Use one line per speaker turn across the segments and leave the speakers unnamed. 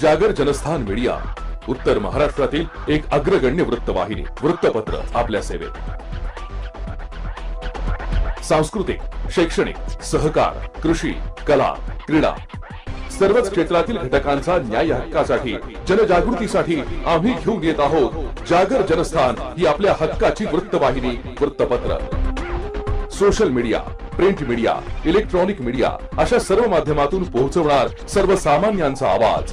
जागर जनस्थान मीडिया उत्तर महाराष्ट्रातील एक अग्रगण्य वृत्तवाहिनी वृत्तपत्र आपल्या सेवेत. सांस्कृतिक शैक्षणिक सहकार कृषी कला क्रीडा सर्वच क्षेत्रातील घटकांचा न्याय हक्कासाठी जनजागृतीसाठी आम्ही घेऊन येत आहोत जागर जनस्थान ही आपल्या हक्काची वृत्तवाहिनी वृत्तपत्र. Social media print media electronic media अशा सर्व माध्यमातून पोहोचवणार सर्वसामान्यांचा आवाज.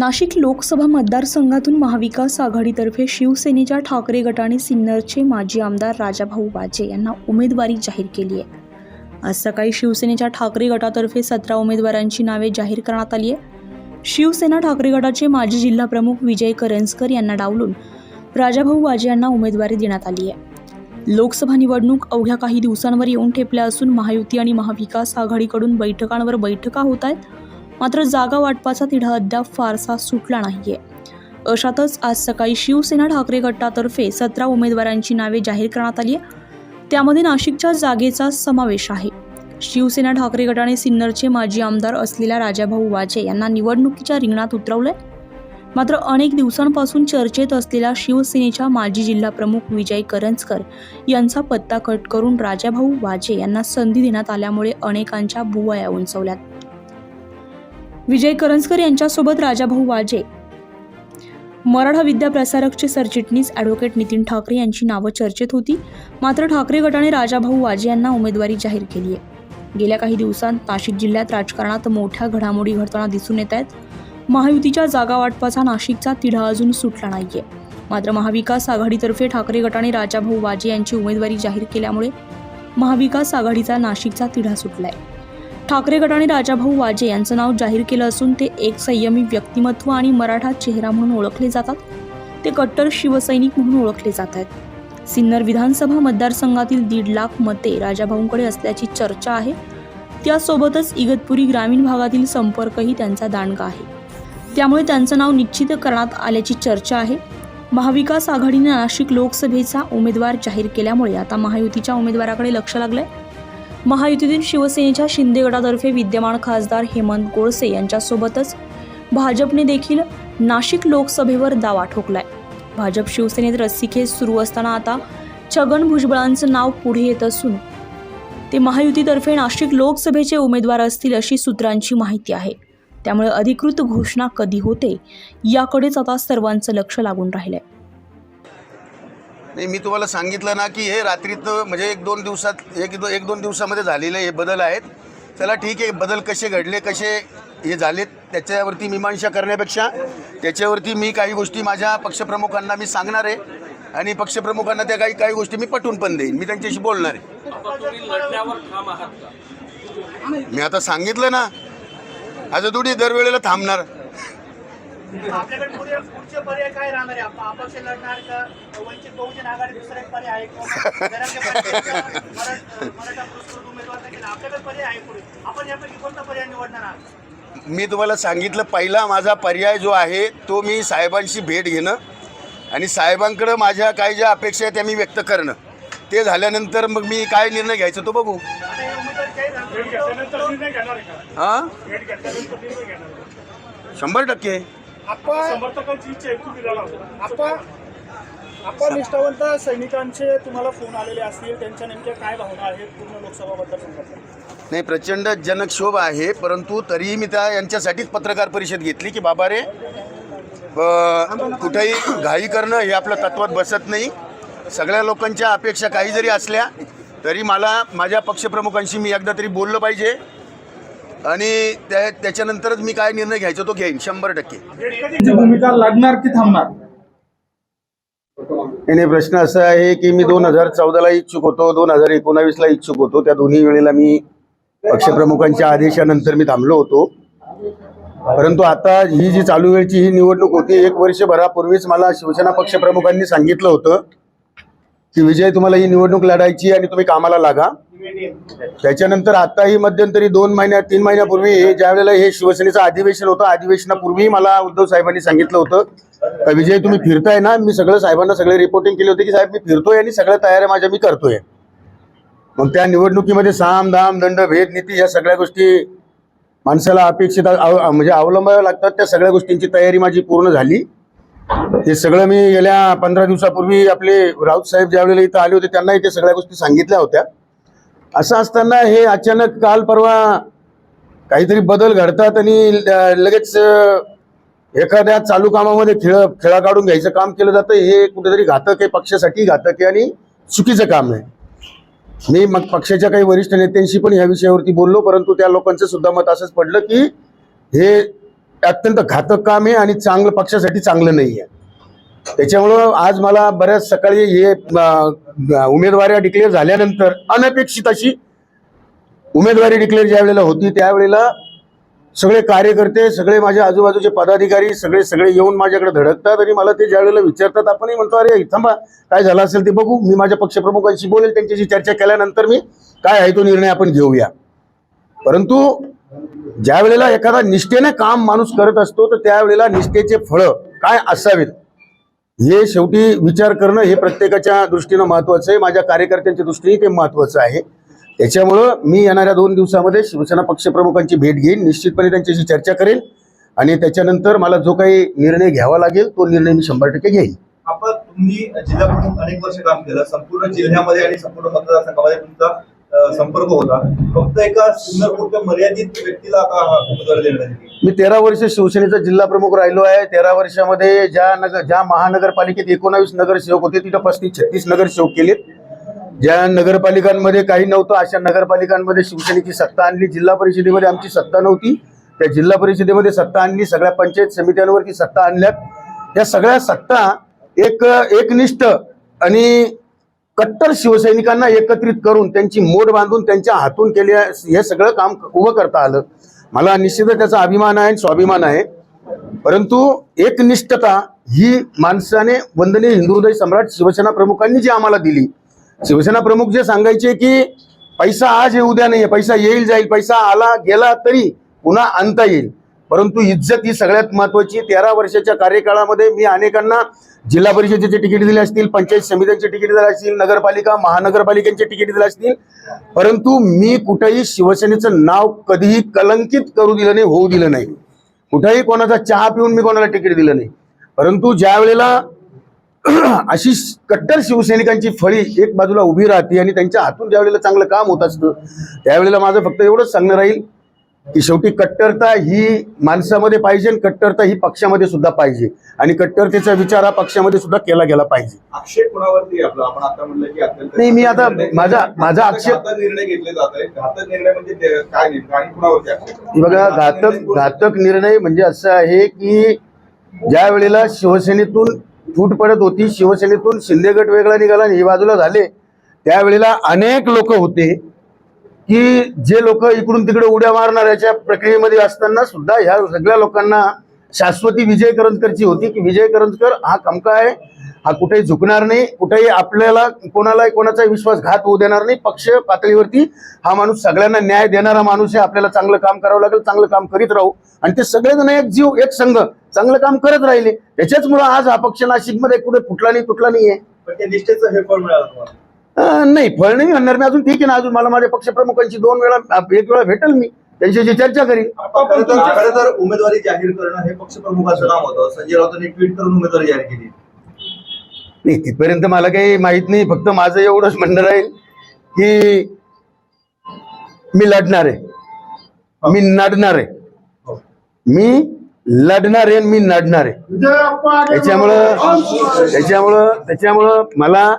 नाशिक लोकसभा मतदारसंघातून महाविकास आघाडीतर्फे शिवसेनेच्या ठाकरे गटाने सिन्नरचे माजी आमदार राजाभाऊ वाजे यांना उमेदवारी जाहीर केली आहे. आज सकाळी शिवसेनेच्या ठाकरे गटातर्फे सतरा उमेदवारांची नावे जाहीर करण्यात आली आहे. शिवसेना ठाकरे गटाचे माजी जिल्हा प्रमुख विजय करंजकर यांना डावलून राजाभाऊ वाजे यांना उमेदवारी देण्यात आली आहे. लोकसभा निवडणूक अवघ्या काही दिवसांवर येऊन ठेपल्या असून महायुती आणि महाविकास आघाडीकडून बैठकांवर बैठका होत आहेत. मात्र जागा वाटपाचा तिढा अद्याप फारसा सुटला नाहीये. अशातच आज सकाळी शिवसेना ठाकरे गटातर्फे सतरा उमेदवारांची नावे जाहीर करण्यात आली आहे त्यामध्ये नाशिकच्या जागेचा समावेश आहे. शिवसेना ठाकरे गटाने सिन्नरचे माजी आमदार असलेल्या राजाभाऊ वाजे यांना निवडणुकीच्या रिंगणात उतरवलंय. मात्र अनेक दिवसांपासून चर्चेत असलेल्या शिवसेनेच्या माजी जिल्हाप्रमुख विजय करंजकर यांचा पत्ता कट करून राजाभाऊ वाजे यांना संधी देण्यात आल्यामुळे अनेकांच्या बुवाया उंचवल्यात. विजय करंजकर यांच्यासोबत राजाभाऊ वाजे. मराठा विद्या प्रसारकचे सरचिटणीस ॲडव्होकेट नितीन ठाकरे यांची नावं चर्चेत होती. मात्र ठाकरे गटाने राजाभाऊ वाजे यांना उमेदवारी जाहीर केली आहे गेल्या काही दिवसांत नाशिक जिल्ह्यात राजकारणात मोठ्या घडामोडी घडताना दिसून येत आहेत. महायुतीच्या जागा वाटपाचा नाशिकचा तिढा अजून सुटला नाहीये. मात्र महाविकास आघाडीतर्फे ठाकरे गटाने राजाभाऊ वाजे यांची उमेदवारी जाहीर केल्यामुळे महाविकास आघाडीचा नाशिकचा तिढा सुटलाय. ठाकरे गटाने राजाभाऊ वाजे यांचं नाव जाहीर केलं असून ते एक संयमी व्यक्तिमत्व आणि मराठा चेहरा म्हणून ओळखले जातात. ते कट्टर शिवसैनिक म्हणून ओळखले जात आहेत. सिन्नर विधानसभा मतदारसंघातील दीड लाख मते राजाभाऊंकडे असल्याची चर्चा आहे. त्यासोबतच इगतपुरी ग्रामीण भागातील संपर्कही त्यांचा दांडगा आहे. त्यामुळे त्यांचं नाव निश्चित करण्यात आल्याची चर्चा आहे. महाविकास आघाडीने नाशिक लोकसभेचा उमेदवार जाहीर केल्यामुळे आता महायुतीच्या उमेदवाराकडे लक्ष लागलंय. महायुतीतील शिवसेनेच्या शिंदे गटातर्फे विद्यमान खासदार हेमंत गोडसे यांच्यासोबतच भाजपने देखील नाशिक लोकसभेवर दावा ठोकलाय. भाजप शिवसेनेत रस्सीखेच सुरू असताना आता छगन भुजबळांचं नाव पुढे येत असून ते महायुतीतर्फे नाशिक लोकसभेचे उमेदवार असतील अशी सूत्रांची माहिती आहे. त्यामुळे अधिकृत घोषणा कधी होते याकडेच आता सर्वांचं लक्ष लागून राहिलं आहे
नाही मी तुम्हाला सांगितलं ना की हे रात्रीत म्हणजे एक दोन दिवसात एक दो एक दोन दिवसामध्ये झालेले हे बदल आहेत. चला ठीक आहे बदल कसे घडले कसे हे झालेत त्याच्यावरती मीमांसा करण्यापेक्षा त्याच्यावरती मी काही गोष्टी माझ्या पक्षप्रमुखांना मी सांगणार आहे. आणि पक्षप्रमुखांना त्या काही काही गोष्टी मी पटवून पण देईन. मी त्यांच्याशी बोलणार आहे. मी आता सांगितलं ना. आता थोडी दरवेळेला थांबणार.
आपल्याकडे पुढे पुढचे पर्याय काय राहणार आहे? अपक्ष लढणार का? वंचित बहुजन आघाडी दुसरा एक पर्याय आहे मराठ- पुरस्कृत उमेदवार देखील आपल्याकडे पर्याय आहे पुढे. आपण यापैकी कोणता पर्याय निवडणार आहात?
मी तुम्हाला सांगितलं पहिला माझा पर्याय जो आहे तो मी साहेबांशी भेट घेणं आणि साहेबांकडं माझ्या काय ज्या अपेक्षा आहेत त्या मी व्यक्त करणं. ते झाल्यानंतर मग मी काय निर्णय घ्यायचा तो बघू.
हे
हां? शंभर टक्के.
आपण आपण निष्ठावंत सैनिकांचे तुम्हाला फोन आलेले असतील त्यांच्या नेमक्या काय भावना आहेत पूर्ण लोकसभा मतदारसंघातल्या
नाही प्रचंड जनक्षोभ आहे परंतु तरीही मी त्या यांच्यासाठीच पत्रकार परिषद घेतली की बाबा रे कुठेही घाई करणं हे आपलं तत्वात बसत नाही. सगळ्या लोकांच्या अपेक्षा काही जरी असल्या तरी मला माझ्या पक्षप्रमुखांशी मी एकदा तरी बोललं पाहिजे. आणि त्या त्याच्यानंतरच मी काय निर्णय घ्यायचा तो घेईन शंभर टक्के.
भूमिका लढणार की थांबणार?
आणि प्रश्न असा आहे की मी दोन हजार चौदाला इच्छुक होतो दोन हजार एकोणावीसला इच्छुक होतो. त्या दोन्ही वेळेला मी पक्षप्रमुखांच्या आदेशानंतर मी थांबलो होतो. परंतु आता ही जी चालू वेळची ही निवडणूक होती एक वर्षभरापूर्वीच मला शिवसेना पक्षप्रमुखांनी सांगितलं होतं की विजय तुम्हाला ही निवडणूक लढायची आणि तुम्ही कामाला लागा. त्याच्यानंतर आताही मध्यंतरी दोन महिन्या तीन महिन्यापूर्वी हे ज्या वेळेला हे शिवसेनेचं अधिवेशन होतं अधिवेशनापूर्वी मला उद्धव साहेबांनी सांगितलं होतं. विजय तुम्ही फिरताय ना? मी सगळं साहेबांना सगळे रिपोर्टिंग केली होती की साहेब मी फिरतोय आणि सगळ्या तयाऱ्या माझ्या मी करतोय. मग त्या निवडणुकीमध्ये साम दाम दंड भेद नीती या सगळ्या गोष्टी माणसाला अपेक्षित म्हणजे अवलंबाव्या लागतात. त्या सगळ्या गोष्टींची तयारी माझी पूर्ण झाली. हे सगळं मी गेल्या पंधरा दिवसापूर्वी आपले राऊत साहेब ज्या वेळेला इथं आले होते त्यांनाही ते सगळ्या गोष्टी सांगितल्या होत्या. असं असताना हे अचानक काल परवा काहीतरी बदल घडतात आणि ल- लगेच एखाद्या चालू कामामध्ये खेळ खेळा काढून घ्यायचं काम केलं जातं हे कुठेतरी घातक आहे पक्षासाठी घातक आहे आणि चुकीचं काम आहे. मी मग पक्षाच्या काही वरिष्ठ नेत्यांशी पण या विषयावरती बोललो परंतु त्या लोकांचं सुद्धा मत असंच पडलं की हे अत्यंत घातक काम आहे आणि चांगलं पक्षासाठी चांगलं नाही आहे. त्याच्यामुळं आज मला बऱ्याच सकाळी हे उमेदवाऱ्या उमेदवारी डिक्लेअर झाल्यानंतर अनपेक्षित अशी उमेदवारी डिक्लेअर ज्या वेळेला होती त्यावेळेला सगळे कार्यकर्ते सगळे माझ्या आजूबाजूचे पदाधिकारी सगळे सगळे येऊन माझ्याकडे धडकतात आणि मला ते ज्या वेळेला विचारतात आपणही म्हणतो अरे थांबा काय झालं असेल ते बघू. मी माझ्या पक्षप्रमुखांशी बोलेल त्यांच्याशी चर्चा केल्यानंतर मी काय आहे तो निर्णय आपण घेऊया. परंतु ज्या वेळेला एखादा निष्ठेने काम माणूस करत असतो तर त्यावेळेला निष्ठेचे फळं काय असावेत? हे शेवटी विचार करणं हे प्रत्येकाच्या दृष्टीनं महत्वाचं आहे. माझ्या कार्यकर्त्यांच्या दृष्टीने ते महत्वाचं आहे. त्याच्यामुळं मी येणाऱ्या दोन दिवसामध्ये शिवसेना पक्षप्रमुखांची भेट घेईन. निश्चितपणे त्यांच्याशी चर्चा करेन आणि त्याच्यानंतर मला जो काही निर्णय घ्यावा लागेल तो निर्णय मी शंभर टक्के घेईन.
आपण तुम्ही जिल्हा प्रमुख अनेक वर्ष काम केलं. संपूर्ण जिल्ह्यामध्ये आणि संपूर्ण मतदारसंघामध्ये तुमचा संपर्क होता. फक्त एका सिन्नर मर्यादित व्यक्तीला आता हा उमेदवारी देण्यात
मी तेरा वर्ष शिवसेनेचा जिल्हा प्रमुख राहिलो आहे. तेरा वर्षामध्ये ज्या नगर ज्या महानगरपालिकेत एकोणावीस नगरसेवक होते तिथं पस्तीस छत्तीस नगरसेवक केलेत. ज्या नगरपालिकांमध्ये काही नव्हतं अशा नगरपालिकांमध्ये शिवसेनेची सत्ता आणली. जिल्हा परिषदेमध्ये आमची सत्ता नव्हती. त्या जिल्हा परिषदेमध्ये सत्ता आणली. सगळ्या पंचायत समित्यांवरती सत्ता आणल्यात. या सगळ्या सत्ता एक एकनिष्ठ आणि कट्टर शिवसैनिकांना एकत्रित करून त्यांची मोड बांधून त्यांच्या हातून केले हे सगळं काम उभं करता आलं. मला निश्चितच त्याचा अभिमान आहे स्वाभिमान आहे. परंतु एकनिष्ठता ही माणसाने वंदनीय हिंदू हृदय सम्राट शिवसेना प्रमुखांनी जी आम्हाला दिली. शिवसेना प्रमुख जे सांगायचे की पैसा आज हे उद्या नाही पैसा येईल जाईल पैसा आला गेला तरी पुन्हा आणता येईल. परंतु इज्जत ही सगळ्यात महत्वाची तेरा वर्षाच्या कार्यकाळामध्ये मी अनेकांना जिल्हा परिषदेचे तिकीट दिले असतील पंचायत समित्यांचे तिकीट दिले असतील नगरपालिका महानगरपालिकांचे तिकीट दिले असतील. परंतु मी कुठेही शिवसेनेचं नाव कधीही कलंकित करू दिलं नाही होऊ दिलं नाही. कुठेही कोणाचा चहा पिऊन मी कोणाला तिकीट दिलं नाही. परंतु ज्या वेळेला अशी कट्टर शिवसैनिकांची फळी एक बाजूला उभी राहते आणि त्यांच्या हातून ज्या वेळेला चांगलं काम होत असतं त्यावेळेला माझं फक्त एवढंच सांगणं राहील की शेवटी कट्टरता ही माणसामध्ये पाहिजे आणि कट्टरता ही पक्षामध्ये सुद्धा पाहिजे. आणि कट्टरतेचा विचार हा पक्षामध्ये सुद्धा केला गेला पाहिजे.
आक्षेप कोणावरती आहे आपला? आपण आता म्हणलं की अत्यंत
नाही, मी आता
निर्णय-
माझा- माझा आक्षेप-
घातक निर्णय घेतले जात आहे घातक निर्णय म्हणजे ते काय नेमकं आणि कुणावरती आक्षेप आहे?
हे बघा घातक घातक निर्णय म्हणजे असं आहे की ज्या वेळेला शिवसेनेतून फूट पडत होती शिवसेनेतून शिंदे गट वेगळा निघाला आणि हे बाजूला झाले त्यावेळेला अनेक लोक होते. की जे लोक इकडून तिकडे उड्या मारणार याच्या प्रक्रियेमध्ये असताना सुद्धा ह्या सगळ्या लोकांना शाश्वती विजय करंजकरची होती की विजय करंजकर हा कमका आहे हा कुठेही झुकणार नाही कुठेही आपल्याला कोणालाही कोणाचाही विश्वासघात होऊ देणार नाही पक्ष पातळीवरती हा माणूस सगळ्यांना न्याय देणारा माणूस आहे आपल्याला चांगलं काम करावं लागेल चांगलं काम करीत राहू. आणि ते सगळेजण एक जीव एक संघ चांगलं काम करत राहिले. त्याच्याचमुळं आज हा पक्ष नाशिकमध्ये कुठे फुटला नाही तुटला नाहीये.
पण निष्ठेचं हे फळ मिळालं तुम्हाला.
नाही फळ नाही म्हणणार मी. अजून ठीक आहे ना अजून मला माझ्या पक्षप्रमुखांची दोन वेळा एक वेळा भेटेल मी. त्यांच्याशी चर्चा करीन.
खरं तर उमेदवारी जाहीर करणं हे पक्षप्रमुखाचं काम होतं. संजय राऊतांनी ट्विट करून उमेदवारी जाहीर केली.
नाही तिथपर्यंत मला काही माहीत नाही. फक्त माझं एवढंच म्हणणं राहील की मी लढणार आहे. मी नडणार आहे. मी लढणार आहे आणि मी नडणार आहे. त्याच्यामुळं त्याच्यामुळं त्याच्यामुळं मला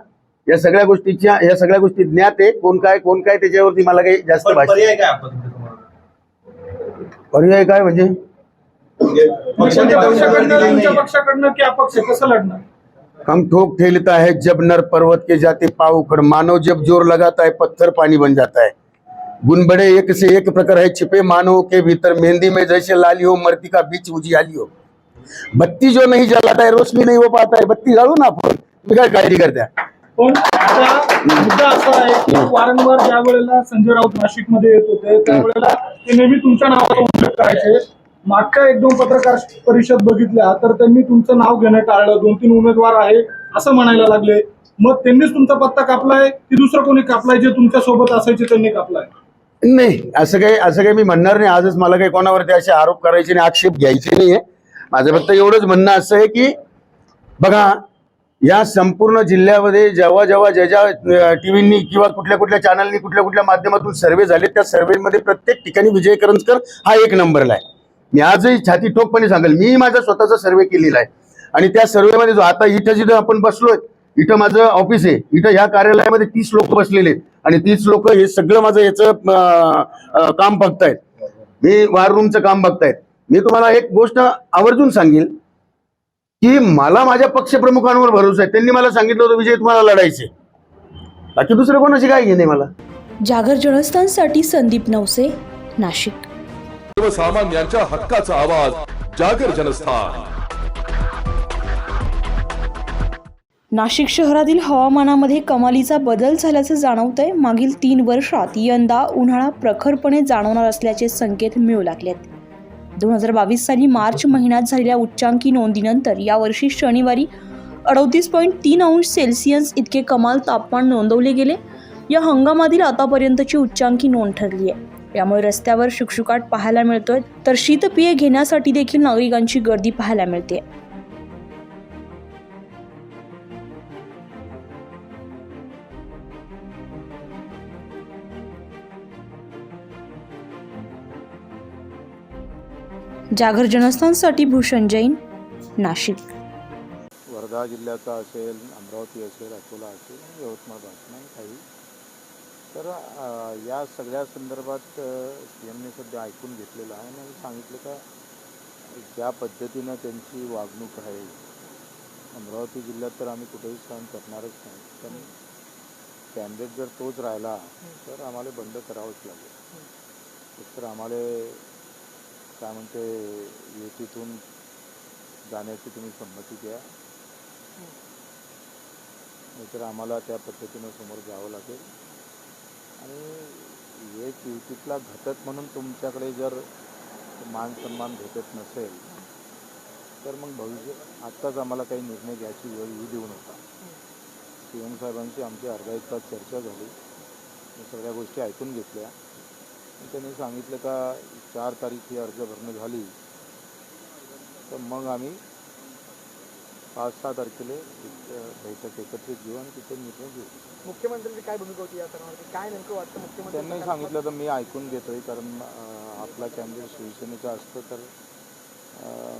या सगळ्या गोष्टीच्या या सगळ्या गोष्टी ज्ञात आहे. कोण काय कोण काय त्याच्यावरती मला काही जास्त
पण पर्याय काय
पर्याय काय म्हणजे?
म्हणजे
म्हणजे
पक्षाने
पक्षाकडनं तुमच्या पक्षाकडनं की अपक्ष कसं लढणार?
हम ठोक ठेलता है जब नर पर्वत के जाते पाव उखड़। मानव जब ज़ोर लगाता है पत्थर पानी बन जाता है। गुनबड़े एक से एक प्रकार है छिपे मानव के भीतर। मेहंदी में जैसे लाली हो मरती का बीच उजियाली हो। बत्ती जो नहीं जलाता है रोशनी नहीं हो पाता है। बत्ती जाळू ना आपण तुम्ही काय काळजी करता
पण आता मुद्दा असा आहे की वारंवार ज्या वेळेला संजय राऊत नाशिकमध्ये येत होते त्यावेळेला ते नेहमी तुमच्या नावाचा उल्लेख करायचे. मागच्या एक दोन पत्रकार परिषद बघितल्या तर त्यांनी तुमचं नाव घेणं टाळलं दोन तीन उमेदवार आहे असं म्हणायला लागले. मग त्यांनीच तुमचा पत्ता कापलाय की दुसरं कोणी कापलाय जे तुमच्यासोबत असायचे त्यांनी कापलाय?
नाही असं काही असं काही मी म्हणणार नाही. आजच मला काही कोणावरती असे आरोप करायचे नाही आक्षेप घ्यायचे नाहीये. माझं फक्त एवढंच म्हणणं असं आहे की बघा या संपूर्ण जिल्ह्यामध्ये जेव्हा जेव्हा ज्या ज्या टीव्हींनी किंवा कुठल्या कुठल्या चॅनलनी कुठल्या कुठल्या माध्यमातून सर्वे झाले त्या सर्वेमध्ये प्रत्येक ठिकाणी विजय करंजकर हा एक नंबरला आहे. मी आजही छाती ठोकपणे सांगेल मी माझा स्वतःचा सर्वे केलेला आहे. आणि त्या सर्वेमध्ये जो आता इथं जिथं आपण बसलोय इथं माझं ऑफिस आहे इथं ह्या कार्यालयामध्ये तीस लोक बसलेले आहेत. आणि तीस लोक हे सगळं माझं याचं काम बघतायत. मी वार रूमचं काम बघतायत. मी तुम्हाला एक गोष्ट आवर्जून सांगेल की मला माझ्या पक्षप्रमुखांवर भरोसा आहे. त्यांनी मला सांगितलं होतं विजय तुम्हाला लढायचे बाकी दुसरं कोणाची काय घेणे मला?
जागर जनस्थानसाठी संदीप नवसे नाशिक.
सर्वसामान्यांच्या हक्काचा आवाज जागर जनस्थान.
नाशिक शहरातील हवामानामध्ये कमालीचा बदल झाल्याचं जाणवतंय. मागील तीन वर्षात यंदा उन्हाळा प्रखरपणे जाणवणार असल्याचे संकेत मिळू लागलेत. दोन हजार बावीस साली मार्च महिन्यात झालेल्या उच्चांकी नोंदीनंतर यावर्षी शनिवारी अडतीस पॉईंट तीन अंश सेल्सिअस इतके कमाल तापमान नोंदवले गेले. या हंगामातील आतापर्यंतची उच्चांकी नोंद ठरली आहे. यामुळे रस्त्यावर शुकशुकाट पाहायला मिळतोय. तर शीतपेय घेण्यासाठी देखील नागरिकांची गर्दी पाहायला मिळते. जागर जनस्थानसाठी भूषण जैन नाशिक.
वर्धा जिल्ह्याचा असेल अमरावती असेल अकोला असेल यवतमाळ भाषण काही. तर या सगळ्या संदर्भात सी एमने सध्या ऐकून घेतलेलं आहे आणि सांगितलं का ज्या पद्धतीनं त्यांची वागणूक आहे अमरावती जिल्ह्यात तर आम्ही कुठेही सहन करणारच नाही पण कॅन्डिडेट जर तोच राहिला तर आम्हाला बंद करावंच लागेल. तर आम्हाला काय म्हणते युतीतून जाण्याची तुम्ही संमती द्या नाहीतर आम्हाला त्या पद्धतीनं समोर जावं लागेल. आणि एक युतीतला घटक म्हणून तुमच्याकडे जर मान सन्मान भेटत नसेल तर मग भविष्य आत्ताच आम्हाला काही निर्णय घ्यायची वेळ येऊ देऊ नका. सी एम साहेबांची आमची अर्धा एक तास चर्चा झाली. मी सगळ्या गोष्टी ऐकून घेतल्या. त्यांनी सांगितलं का चार तारीख ही अर्ज भरणं झाली. तर मग आम्ही पाच सहा तारखेला बैठक एकत्रित घेऊ आणि तिथे निर्णय घेऊ.
मुख्यमंत्र्यांची काय भूमिका होती या काय नेमकं वाटतं मुख्यमंत्री
त्यांनी सांगितलं तर मी ऐकून घेतोय कारण आपला कॅन्डिडेट शिवसेनेचा असतं तर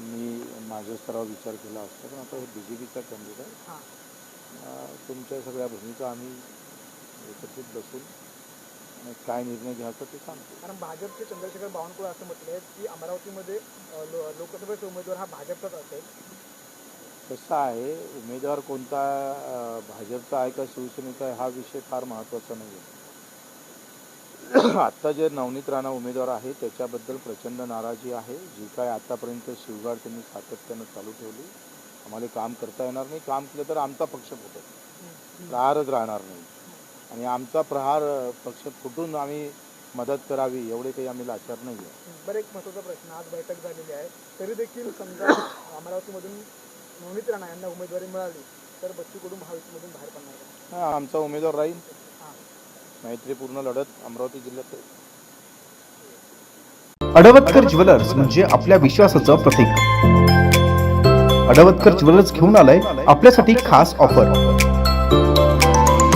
मी माझ्या स्तरावर विचार केला असता. पण आता हे बी जे पीचा कॅन्डिडेट आहे. तुमच्या सगळ्या भूमिका आम्ही एकत्रित बसून काय निर्णय घ्यायचा ते सांगतो
कारण भाजपचे चंद्रशेखर बावनकुळे असं म्हटले की अमरावतीमध्ये लोकसभेचा उमेदवार हा भाजपचाच असेल.
कसं आहे उमेदवार कोणता भाजपचा आहे का शिवसेनेचा आहे हा विषय फार महत्त्वाचा नाही आहे आत्ता जे नवनीत राणा उमेदवार आहे त्याच्याबद्दल प्रचंड नाराजी आहे. जी काय आतापर्यंत शिवगाड त्यांनी सातत्यानं चालू ठेवली. आम्हाला काम करता येणार नाही. काम केलं तर आमचा पक्ष फुटेल राहणार नाही. आणि आमचा प्रहार पक्ष फुटून आम्ही मदत करावी एवढे काही आम्ही लाचार नाही आहे
बरं एक महत्त्वाचा प्रश्न. आज बैठक झालेली आहे. तरी देखील समजा अमरावतीमधून नवनीत राणा यांना उमेदवारी मिळाली तर बच्चू कडू महायुतीमधून बाहेर पडणार का?
हा, आमचा उमेदवार राहील.
हां.
मैत्रीपूर्ण लढत अमरावती जिल्ह्यात
अडवतकर ज्वेलर्स म्हणजे आपल्या विश्वासाचं प्रतीक. अडवतकर ज्वेलर्स घेऊन आलंय आपल्यासाठी खास ऑफर.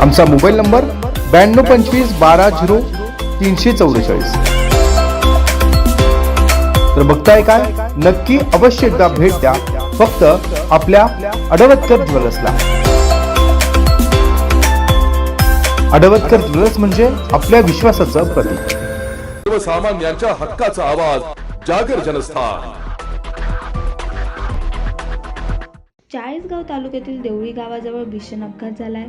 आमचा मोबाईल नंबर ब्याण्णव पंचवीस बारा झिरो तीनशे चौवेचाळीस. तर बघताय काय? नक्की अवश्य एकदा भेट द्या. फक्त आपल्या अडवतकर ज्वेलर्सला. अडवतकर ज्वेलर्स म्हणजे आपल्या विश्वासाचं प्रतीक.
सर्वसामान्यांच्या हक्काचा आवाज जागर जनस्थान.
चाळीसगाव तालुक्यातील देवळी गावाजवळ भीषण अपघात झालाय.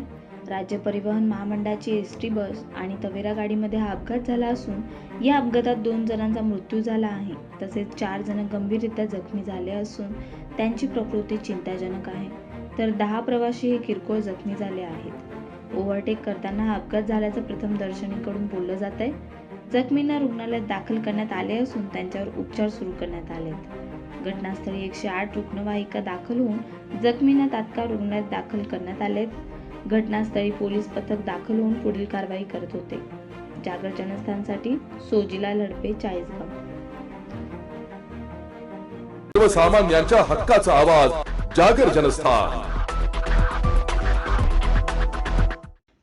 राज्य परिवहन महामंडळाची एस टी बस आणि तवेरा गाडीमध्ये हा अपघात झाला असून या अपघातात दोन जणांचा मृत्यू झाला आहे. तसेच चार जण गंभीररित्या जखमी झाले असून त्यांची प्रकृती चिंताजनक आहे. तर दहा प्रवासी हे किरकोळ जखमी झाले आहेत. ओव्हरटेक करताना हा अपघात झाल्याचं प्रथम दर्शनीकडून बोललं जात आहे. जखमींना रुग्णालयात दाखल करण्यात आले असून त्यांच्यावर उपचार सुरू करण्यात आलेत. घटनास्थळी एकशे आठ रुग्णवाहिका दाखल होऊन जखमींना तात्काळ रुग्णालयात दाखल करण्यात आलेत. घटनास्थळी पोलीस पथक दाखल होऊन पुढील कारवाई करत होते. जागर जनस्थानसाठी सोजिला लडपे चाळीसगाव
सर्वसामान्यांच्या हक्काचा आवाज जागर जनस्थान.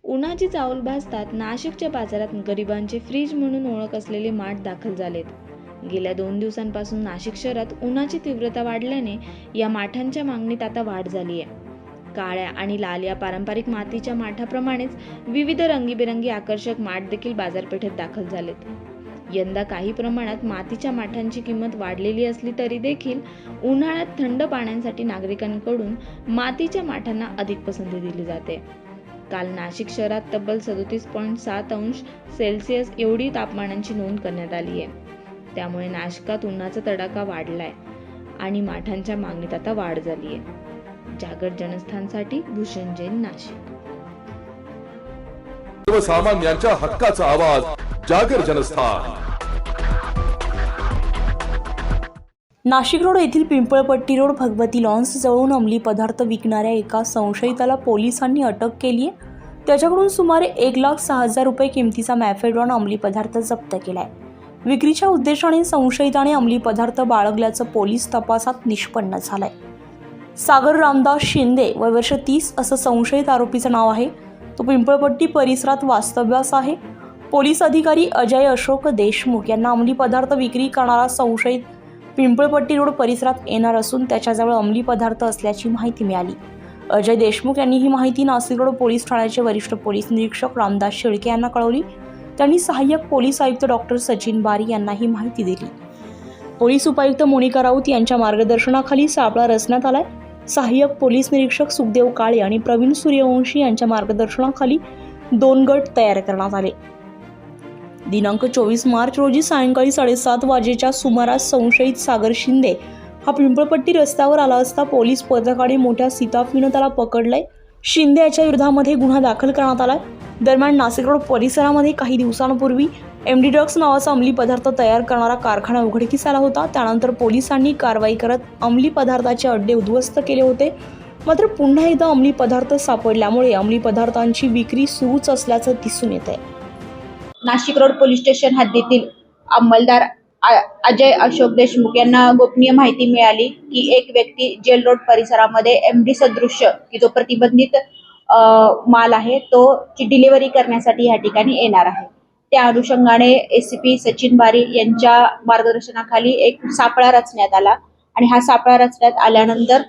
उन्हाची चावल भासतात नाशिकच्या बाजारात गरिबांचे फ्रीज म्हणून ओळख असलेले माठ दाखल झालेत. गेल्या दोन दिवसांपासून नाशिक शहरात उन्हाची तीव्रता वाढल्याने या माठांच्या मागणीत आता वाढ झाली आहे. काळ्या आणि लाल या पारंपरिक मातीच्या माठाप्रमाणेच विविध रंगीबेरंगी आकर्षक माठ देखील बाजारपेठेत दाखल झालेत. यंदा काही प्रमाणात मातीच्या माठांची किंमत वाढलेली असली तरी देखील उन्हाळ्यात थंड पाण्यासाठी नागरिकांकडून मातीच्या माठांना अधिक पसंती दिली जाते. काल नाशिक शहरात तब्बल सदोतीस पॉईंट सात अंश सेल्सिअस एवढी तापमानांची नोंद करण्यात आली आहे. त्यामुळे नाशिकात उन्हाचा तडाखा वाढलाय आणि माठांच्या मागणीत आता वाढ झाली आहे जागर जनस्थानसाठी भूषण जैन नाशिक.
सर्वसामान्यांच्या हक्काचा आवाज जागर जनस्थान.
नाशिक रोड येथील पिंपळपट्टी रोड भगवती लॉन्स जवळून अंमली पदार्थ विकणाऱ्या एका संशयिताला पोलिसांनी अटक केली आहे. त्याच्याकडून सुमारे एक लाख सहा हजार रुपये किमतीचा मॅफेड्रॉन अंमली पदार्थ जप्त केलाय. विक्रीच्या उद्देशाने संशयिताने अंमली पदार्थ बाळगल्याचं पोलीस तपासात निष्पन्न झालंय. सागर रामदास शिंदे वय वर्ष तीस असं संशयित आरोपीचं नाव आहे. तो पिंपळपट्टी परिसरात वास्तव्यास आहे. पोलीस अधिकारी अजय अशोक देशमुख यांना अंमली पदार्थ विक्री करणारा संशयित पिंपळपट्टी रोड परिसरात येणार असून त्याच्याजवळ अंमली पदार्थ असल्याची माहिती मिळाली. अजय देशमुख यांनी ही माहिती नाशिक रोड पोलीस ठाण्याचे वरिष्ठ पोलीस निरीक्षक रामदास शेळके यांना कळवली. त्यांनी सहाय्यक पोलीस आयुक्त डॉक्टर सचिन बारी यांना ही माहिती दिली. पोलीस उपायुक्त मोनिका राऊत यांच्या मार्गदर्शनाखाली सापळा रचण्यात आलाय. सहाय्यक पोलीस निरीक्षक सुखदेव काळे आणि प्रवीण सूर्यवंशी यांच्या मार्गदर्शनाखाली दोन गट तयार करण्यात आले. दिनांक चोवीस मार्च रोजी सायंकाळी साडेसात वाजेच्या सुमारास संशयित सागर शिंदे हा पिंपळपट्टी रस्त्यावर आला असता पोलीस पथकाने मोठ्या सीताफीनं त्याला पकडलंय. शिंदे याच्या विरोधामध्ये गुन्हा दाखल करण्यात आलाय. दरम्यान नाशिक रोड परिसरामध्ये काही दिवसांपूर्वी एम डी ड्रग्स नावाचा अंमली पदार्थ तयार करणारा कारखाना उघडकीस आला होता. त्यानंतर पोलिसांनी कारवाई करत अंमली पदार्थाचे अड्डे उद्ध्वस्त केले होते. मात्र पुन्हा एकदा अंमली पदार्थ सापडल्यामुळे अंमली पदार्थांची विक्री सुरूच असल्याचं दिसून येत आहे
नाशिक रोड पोलीस स्टेशन हद्दीतील अंमलदार अजय अशोक देशमुख यांना गोपनीय माहिती मिळाली की एक व्यक्ती जेल रोड परिसरामध्ये एम डी सदृश्य की जो प्रतिबंधित माल आहे तो ची डिलिव्हरी करण्यासाठी या ठिकाणी येणार आहे. त्या अनुषंगाने एसीपी सचिन बारी यांच्या मार्गदर्शनाखाली एक सापळा रचण्यात आला. आणि हा सापळा रचण्यात आल्यानंतर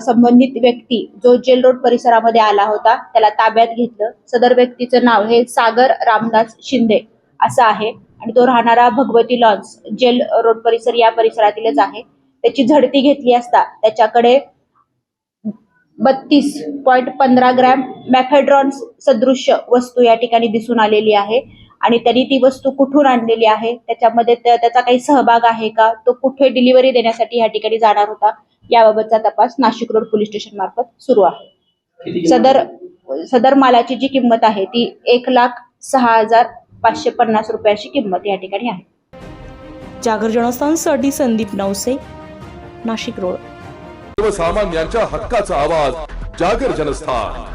संबंधित व्यक्ती जो जेल रोड परिसरामध्ये आला होता त्याला ताब्यात घेतलं. सदर व्यक्तीचं नाव हे सागर रामदास शिंदे असं आहे. आणि तो राहणारा भगवती लॉन्स जेल रोड परिसर या परिसरातीलच आहे. त्याची झडती घेतली असता त्याच्याकडे बत्तीस पॉईंट पंधरा ग्रॅम मॅफेड्रॉन सदृश्य वस्तू या ठिकाणी दिसून आलेली आहे. आणि त्यांनी ती वस्तू कुठून आणलेली आहे? त्याच्यामध्ये त्या- त्याचा काही सहभाग आहे का? तो कुठे डिलिव्हरी देण्यासाठी या ठिकाणी जाणार होता? याबाबतचा तपास नाशिक रोड पोलीस स्टेशन मार्फत सुरू आहे. सदर सदर मालाची जी किंमत आहे ती एक लाख सहा हजार पाचशे पन्नास रुपयाची किंमत या ठिकाणी आहे.
जागर जनस्थानसाठी संदीप नवसे नाशिक रोड.
सर्वसामान्यांच्या हक्काचा आवाज जागर जनस्थान.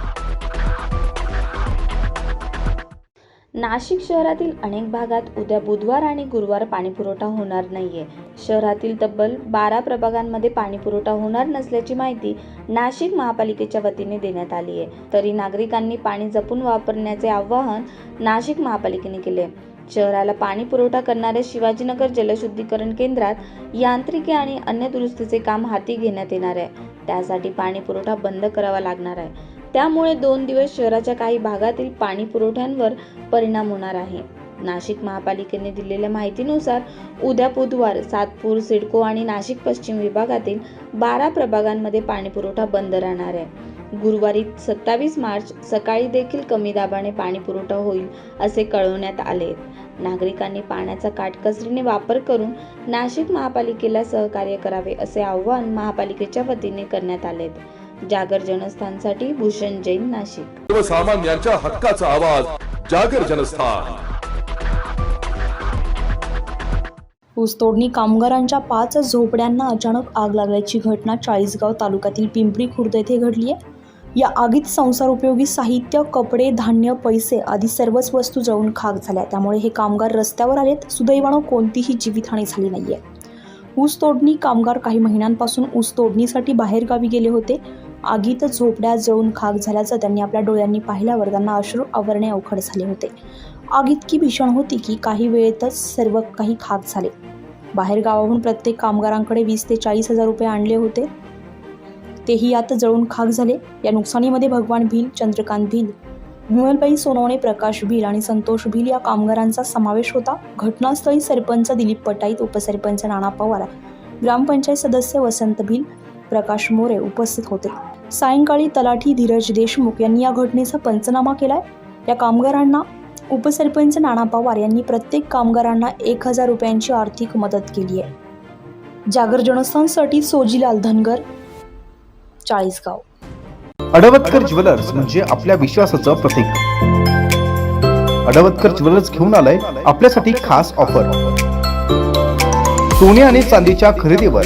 नाशिक शहरातील अनेक भागात उद्या बुधवार आणि गुरुवार पाणीपुरवठा होणार नाहीये. शहरातील तब्बल बारा प्रभागांमध्ये पाणीपुरवठा होणार नसल्याची माहिती नाशिक महापालिकेच्या वतीने देण्यात आली आहे तरी नागरिकांनी पाणी जपून वापरण्याचे आवाहन नाशिक महापालिकेने केले. शहराला पाणी पुरवठा करणाऱ्या शिवाजीनगर जलशुद्धीकरण केंद्रात यांत्रिकी आणि अन्य दुरुस्तीचे काम हाती घेण्यात येणार आहे. त्यासाठी पाणी पुरवठा बंद करावा लागणार आहे. त्यामुळे दोन दिवस शहराच्या काही भागातील पाणी पुरवठ्यांवर परिणाम होणार आहे. नाशिक महापालिकेने दिलेल्या माहितीनुसार उद्या बुधवार सातपूर सिडको आणि नाशिक पश्चिम विभागातील बारा प्रभागांमध्ये पाणीपुरवठा बंद राहणार आहे. गुरुवारी सत्तावीस मार्च सकाळी देखील कमी दाबाने पाणीपुरवठा होईल असे कळवण्यात आले. नागरिकांनी पाण्याचा काटकसरीने वापर करून नाशिक महापालिकेला सहकार्य करावे असे आवाहन महापालिकेच्या वतीने करण्यात आले जागर जनस्थानसाठी भूषण जैन नाशिक.
सर्वसामान्यांच्या हक्काचा आवाज जागर जनस्थान.
ऊसतोडणी कामगारांच्या पाच झोपड्यांना अचानक आग लागल्याची घटना चाळीसगाव तालुक्यातील पिंपरी खुर्द येथे घडली आहे. या आगीत संसार उपयोगी साहित्य कपडे धान्य पैसे आदी सर्वच वस्तू जळून खाक झाल्या. त्यामुळे हे कामगार रस्त्यावर आलेत. सुदैवानं कोणतीही जीवितहानी झाली नाहीये. ऊस तोडणी कामगार काही महिन्यांपासून ऊस तोडणीसाठी बाहेरगावी गेले होते. आगीत झोपड्या जळून खाक झाल्याचं त्यांनी आपल्या डोळ्यांनी पाहिल्यावर त्यांना अश्रू आवरणे अवघड झाले होते. आग इतकी भीषण होती की काही वेळेतच सर्व काही खाक झाले. बाहेर गावाहून प्रत्येक कामगारांकडे वीस ते चाळीस हजार रुपये आणले होते. तेही यात जळून खाक झाले. या नुकसानीमध्ये भगवान भील चंद्रकांत भील विमलबाई सोनवणे प्रकाश भील आणि संतोष भील या कामगारांचा समावेश होता. घटनास्थळी सरपंच दिलीप पटाईत उपसरपंच नाना पवार ग्रामपंचायत सदस्य वसंत भील प्रकाश मोरे उपस्थित होते. सायंकाळी तलाठी धीरज देशमुख यांनी या घटनेचा पंचनामा केलाय. या कामगारांना उपसरपंच नाना पवार यांनी प्रत्येक कामगारांना एक हजार रुपयांची आर्थिक मदत केली आहे जागर जनस्थानसाठी सोजीलाल धनगर चाळीसगाव.
अडवतकर ज्वेलर्स म्हणजे आपल्या विश्वासाचं प्रतीक. अडवतकर ज्वेलर्स घेऊन आलाय आपल्यासाठी खास ऑफर. सोने आणि चांदीच्या खरेदीवर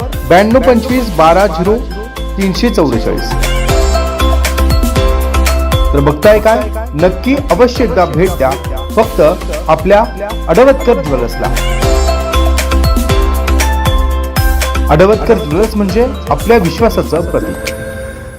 ब्याण्णव पंचवीस बारा झिरो तीनशे चौवेचाळीस. तर बघताय काय? नक्की अवश्य एकदा भेट द्या. फक्त आपल्या अडवतकर ज्वेलर्सला. अडवतकर ज्वेलर्स म्हणजे आपल्या विश्वासाचं प्रतीक.